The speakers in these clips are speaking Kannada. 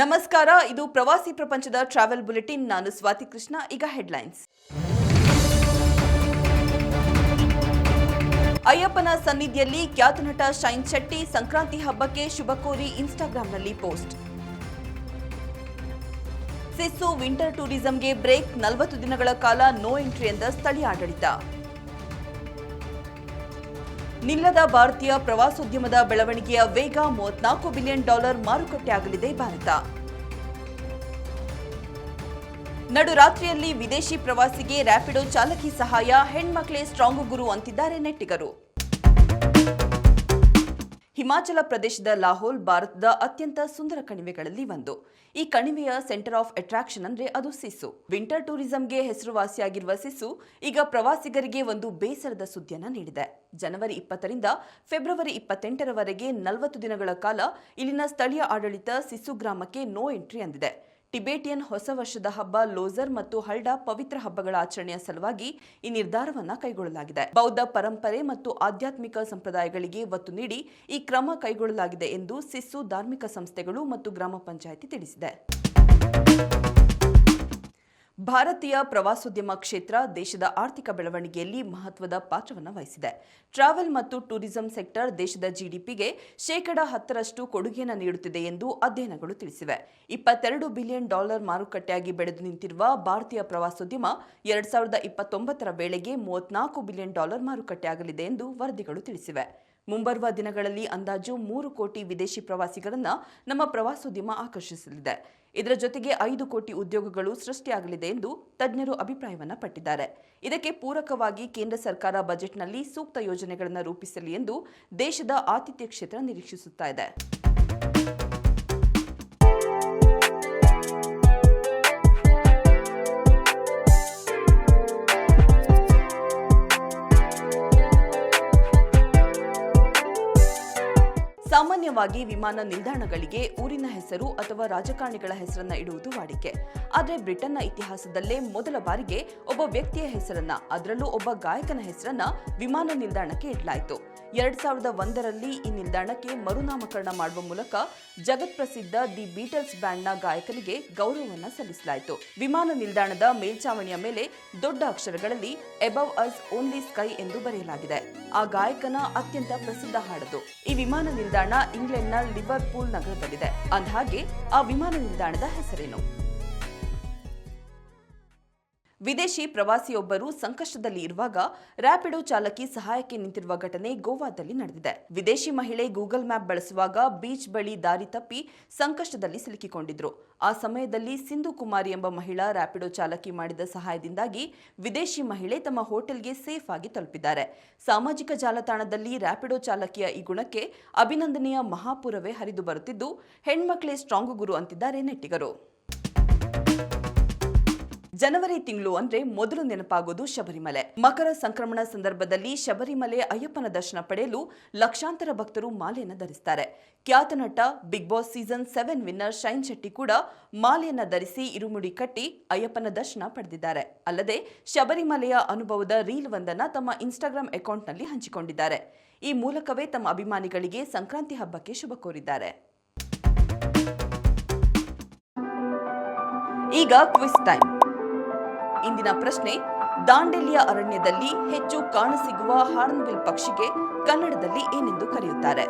ನಮಸ್ಕಾರ, ಇದು ಪ್ರವಾಸಿ ಪ್ರಪಂಚದ ಟ್ರಾವೆಲ್ ಬುಲೆಟಿನ್ ನಾನು ಸ್ವಾತಿ ಕೃಷ್ಣ, ಈಗ ಹೆಡ್ಲೈನ್ಸ್ ಅಯ್ಯಪ್ಪನ ಸನ್ನಿಧಿಯಲ್ಲಿ ಖ್ಯಾತ ನಟ ಶೈನ್ ಶೆಟ್ಟಿ ಸಂಕ್ರಾಂತಿ ಹಬ್ಬಕ್ಕೆ ಶುಭ ಕೋರಿ ಇನ್ಸ್ಟಾಗ್ರಾಂನಲ್ಲಿ ಪೋಸ್ಟ್. ಸಿಸ್ಸು ವಿಂಟರ್ ಟೂರಿಸಂಗೆ ಬ್ರೇಕ್ ನಲವತ್ತು ದಿನಗಳ ಕಾಲ ನೋ ಎಂಟ್ರಿ ಎಂದ ಸ್ಥಳೀಯ ಆಡಳಿತ. ನಿಲ್ಲದ ಭಾರತೀಯ ಪ್ರವಾಸೋದ್ಯಮದ ಬೆಳವಣಿಗೆಯ ವೇಗ ಮೂವತ್ನಾಲ್ಕು ಬಿಲಿಯನ್ ಡಾಲರ್ ಮಾರುಕಟ್ಟೆಯಾಗಲಿದೆ ಭಾರತ. ನಡುರಾತ್ರಿಯಲ್ಲಿ ವಿದೇಶಿ ಪ್ರವಾಸಿಗೆ ರ್ಯಾಪಿಡೋ ಚಾಲಕಿ ಸಹಾಯ, ಹೆಣ್ಮಕ್ಳೇ ಸ್ಟ್ರಾಂಗ್ ಗುರು ಅಂತಿದ್ದಾರೆ ನೆಟ್ಟಿಗರು. ಹಿಮಾಚಲ ಪ್ರದೇಶದ ಲಾಹೋಲ್ ಭಾರತದ ಅತ್ಯಂತ ಸುಂದರ ಕಣಿವೆಗಳಲ್ಲಿ ಒಂದು. ಈ ಕಣಿವೆಯ ಸೆಂಟರ್ ಆಫ್ ಅಟ್ರಾಕ್ಷನ್ ಅಂದ್ರೆ ಅದು ಸಿಸು. ವಿಂಟರ್ ಟೂರಿಸಂಗೆ ಹೆಸರುವಾಸಿಯಾಗಿರುವ ಸಿಸು ಈಗ ಪ್ರವಾಸಿಗರಿಗೆ ಒಂದು ಬೇಸರದ ಸುದ್ದಿಯನ್ನ ನೀಡಿದೆ. ಜನವರಿ ಇಪ್ಪತ್ತರಿಂದ ಫೆಬ್ರವರಿ ಇಪ್ಪತ್ತೆಂಟರವರೆಗೆ ನಲವತ್ತು ದಿನಗಳ ಕಾಲ ಇಲ್ಲಿನ ಸ್ಥಳೀಯ ಆಡಳಿತ ಸಿಸು ಗ್ರಾಮಕ್ಕೆ ನೋ ಎಂಟ್ರಿ ಅಂದಿದೆ. ಟಿಬೇಟಿಯನ್ ಹೊಸ ವರ್ಷದ ಹಬ್ಬ ಲೋಜರ್ ಮತ್ತು ಹಲ್ಡಾ ಪವಿತ್ರ ಹಬ್ಬಗಳ ಆಚರಣೆಯ ಸಲುವಾಗಿ ಈ ನಿರ್ಧಾರವನ್ನ ಕೈಗೊಳ್ಳಲಾಗಿದೆ. ಬೌದ್ಧ ಪರಂಪರೆ ಮತ್ತು ಆಧ್ಯಾತ್ಮಿಕ ಸಂಪ್ರದಾಯಗಳಿಗೆ ಒತ್ತು ನೀಡಿ ಈ ಕ್ರಮ ಕೈಗೊಳ್ಳಲಾಗಿದೆ ಎಂದು ಸಿಸ್ಸು ಧಾರ್ಮಿಕ ಸಂಸ್ಥೆಗಳು ಮತ್ತು ಗ್ರಾಮ ಪಂಚಾಯಿತಿ ತಿಳಿಸಿದೆ. ಭಾರತೀಯ ಪ್ರವಾಸೋದ್ಯಮ ಕ್ಷೇತ್ರ ದೇಶದ ಆರ್ಥಿಕ ಬೆಳವಣಿಗೆಯಲ್ಲಿ ಮಹತ್ವದ ಪಾತ್ರವನ್ನು ವಹಿಸಿದೆ. ಟ್ರಾವೆಲ್ ಮತ್ತು ಟೂರಿಸಂ ಸೆಕ್ಟರ್ ದೇಶದ ಜಿಡಿಪಿಗೆ ಶೇಕಡ ಹತ್ತರಷ್ಟು ಕೊಡುಗೆಯನ್ನು ನೀಡುತ್ತಿದೆ ಎಂದು ಅಧ್ಯಯನಗಳು ತಿಳಿಸಿವೆ. ಇಪ್ಪತ್ತೆರಡು ಬಿಲಿಯನ್ ಡಾಲರ್ ಮಾರುಕಟ್ಟೆಯಾಗಿ ಬೆಳೆದು ನಿಂತಿರುವ ಭಾರತೀಯ ಪ್ರವಾಸೋದ್ಯಮ ಎರಡ್ ಸಾವಿರದ ಇಪ್ಪತ್ತೊಂಬತ್ತರ ವೇಳೆಗೆ ಮೂವತ್ನಾಲ್ಕು ಬಿಲಿಯನ್ ಡಾಲರ್ ಮಾರುಕಟ್ಟೆಯಾಗಲಿದೆ ಎಂದು ವರದಿಗಳು ತಿಳಿಸಿವೆ. ಮುಂಬರುವ ದಿನಗಳಲ್ಲಿ ಅಂದಾಜು ಮೂರು ಕೋಟಿ ವಿದೇಶಿ ಪ್ರವಾಸಿಗರನ್ನ ನಮ್ಮ ಪ್ರವಾಸೋದ್ಯಮ ಆಕರ್ಷಿಸಲಿದೆ. ಇದರ ಜೊತೆಗೆ ಐದು ಕೋಟಿ ಉದ್ಯೋಗಗಳು ಸೃಷ್ಟಿಯಾಗಲಿದೆ ಎಂದು ತಜ್ಞರು ಅಭಿಪ್ರಾಯವನ್ನ ಪಟ್ಟಿದ್ದಾರೆ. ಇದಕ್ಕೆ ಪೂರಕವಾಗಿ ಕೇಂದ್ರ ಸರ್ಕಾರ ಬಜೆಟ್ನಲ್ಲಿ ಸೂಕ್ತ ಯೋಜನೆಗಳನ್ನು ರೂಪಿಸಲಿ ಎಂದು ದೇಶದ ಆತಿಥ್ಯ ಕ್ಷೇತ್ರ ನಿರೀಕ್ಷಿಸುತ್ತಾ ಇದೆ. ಸಾಮಾನ್ಯವಾಗಿ ವಿಮಾನ ನಿಲ್ದಾಣಗಳಿಗೆ ಊರಿನ ಹೆಸರು ಅಥವಾ ರಾಜಕಾರಣಿಗಳ ಹೆಸರನ್ನ ಇಡುವುದು ವಾಡಿಕೆ. ಆದರೆ ಬ್ರಿಟನ್ನ ಇತಿಹಾಸದಲ್ಲೇ ಮೊದಲ ಬಾರಿಗೆ ಒಬ್ಬ ವ್ಯಕ್ತಿಯ ಹೆಸರನ್ನ, ಅದರಲ್ಲೂ ಒಬ್ಬ ಗಾಯಕನ ಹೆಸರನ್ನ ವಿಮಾನ ನಿಲ್ದಾಣಕ್ಕೆ ಇಡಲಾಯಿತು. ಎರಡ್ ಸಾವಿರದ ಒಂದರಲ್ಲಿ ಈ ನಿಲ್ದಾಣಕ್ಕೆ ಮರುನಾಮಕರಣ ಮಾಡುವ ಮೂಲಕ ಜಗತ್ಪ್ರಸಿದ್ಧ ದಿ ಬೀಟಲ್ಸ್ ಬ್ಯಾಂಡ್ನ ಗಾಯಕನಿಗೆ ಗೌರವವನ್ನು ಸಲ್ಲಿಸಲಾಯಿತು. ವಿಮಾನ ನಿಲ್ದಾಣದ ಮೇಲ್ಚಾವಣಿಯ ಮೇಲೆ ದೊಡ್ಡ ಅಕ್ಷರಗಳಲ್ಲಿ ಎಬವ್ ಅಸ್ ಓನ್ಲಿ ಸ್ಕೈ ಎಂದು ಬರೆಯಲಾಗಿದೆ. ಆ ಗಾಯಕನ ಅತ್ಯಂತ ಪ್ರಸಿದ್ಧ ಹಾಡದು. ಈ ವಿಮಾನ ನಿಲ್ದಾಣ ಇಂಗ್ಲೆಂಡ್ನ ಲಿವರ್ಪೂಲ್ ನಗರದಲ್ಲಿದೆ. ಅಂದಹಾಗೆ ಆ ವಿಮಾನ ನಿಲ್ದಾಣದ ಹೆಸರೇನು? ವಿದೇಶಿ ಪ್ರವಾಸಿಯೊಬ್ಬರು ಸಂಕಷ್ಟದಲ್ಲಿ ಇರುವಾಗ ರ್ಯಾಪಿಡೋ ಚಾಲಕಿ ಸಹಾಯಕ್ಕೆ ನಿಂತಿರುವ ಘಟನೆ ಗೋವಾದಲ್ಲಿ ನಡೆದಿದೆ. ವಿದೇಶಿ ಮಹಿಳೆ ಗೂಗಲ್ ಮ್ಯಾಪ್ ಬಳಸುವಾಗ ಬೀಚ್ ಬಳಿ ದಾರಿ ತಪ್ಪಿ ಸಂಕಷ್ಟದಲ್ಲಿ ಸಿಲುಕಿಕೊಂಡಿದ್ರು. ಆ ಸಮಯದಲ್ಲಿ ಸಿಂಧು ಕುಮಾರಿ ಎಂಬ ಮಹಿಳಾ ರ್ಯಾಪಿಡೋ ಚಾಲಕಿ ಮಾಡಿದ ಸಹಾಯದಿಂದಾಗಿ ವಿದೇಶಿ ಮಹಿಳೆ ತಮ್ಮ ಹೋಟೆಲ್ಗೆ ಸೇಫ್ ಆಗಿ ತಲುಪಿದ್ದಾರೆ. ಸಾಮಾಜಿಕ ಜಾಲತಾಣದಲ್ಲಿ ರ್ಯಾಪಿಡೋ ಚಾಲಕಿಯ ಈ ಗುಣಕ್ಕೆ ಅಭಿನಂದನೆಯ ಮಹಾಪುರವೇ ಹರಿದು ಬರುತ್ತಿದ್ದು, ಹೆಣ್ಮಕ್ಳೇ ಸ್ಟ್ರಾಂಗ್ ಗುರು ಅಂತಿದ್ದಾರೆ ನೆಟ್ಟಿಗರು. ಜನವರಿ ತಿಂಗಳು ಅಂದ್ರೆ ಮೊದಲು ನೆನಪಾಗೋದು ಶಬರಿಮಲೆ. ಮಕರ ಸಂಕ್ರಮಣ ಸಂದರ್ಭದಲ್ಲಿ ಶಬರಿಮಲೆ ಅಯ್ಯಪ್ಪನ ದರ್ಶನ ಪಡೆಯಲು ಲಕ್ಷಾಂತರ ಭಕ್ತರು ಮಾಲೆಯನ್ನು ಧರಿಸ್ತಾರೆ. ಖ್ಯಾತ ನಟ, Bigg Boss season seven winner Shine Shetty ಕೂಡ ಮಾಲೆಯನ್ನ ಧರಿಸಿ ಇರುಮುಡಿ ಕಟ್ಟಿ ಅಯ್ಯಪ್ಪನ ದರ್ಶನ ಪಡೆದಿದ್ದಾರೆ. ಅಲ್ಲದೆ ಶಬರಿಮಲೆಯ ಅನುಭವದ ರೀಲ್ ಒಂದನ್ನ ತಮ್ಮ ಇನ್ಸ್ಟಾಗ್ರಾಂ ಅಕೌಂಟ್ನಲ್ಲಿ ಹಂಚಿಕೊಂಡಿದ್ದಾರೆ. ಈ ಮೂಲಕವೇ ತಮ್ಮ ಅಭಿಮಾನಿಗಳಿಗೆ ಸಂಕ್ರಾಂತಿ ಹಬ್ಬಕ್ಕೆ ಶುಭ ಕೋರಿದ್ದಾರೆ. ಈಗ ಕ್ವಿಸ್ ಟೈಮ್. ಇಂದಿನ ಪ್ರಶ್ನೆ, ದಾಂಡೇಲಿಯ ಅರಣ್ಯದಲ್ಲಿ ಹೆಚ್ಚು ಕಾಣಸಿಗುವ ಹಾರ್ನ್ಬಿಲ್ ಪಕ್ಷಿಗೆ ಕನ್ನಡದಲ್ಲಿ ಏನೆಂದು ಕರೆಯುತ್ತಾರೆ?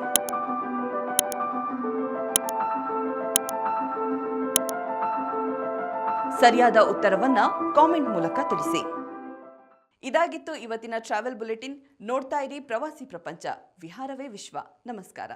ಸರಿಯಾದ ಉತ್ತರವನ್ನ ಕಾಮೆಂಟ್ ಮೂಲಕ ತಿಳಿಸಿ. ಇದಾಗಿತ್ತು ಇವತ್ತಿನ ಟ್ರಾವೆಲ್ ಬುಲೆಟಿನ್. ನೋಡ್ತಾ ಇರಿ ಪ್ರವಾಸಿ ಪ್ರಪಂಚ. ವಿಹಾರವೇ ವಿಶ್ವ. ನಮಸ್ಕಾರ.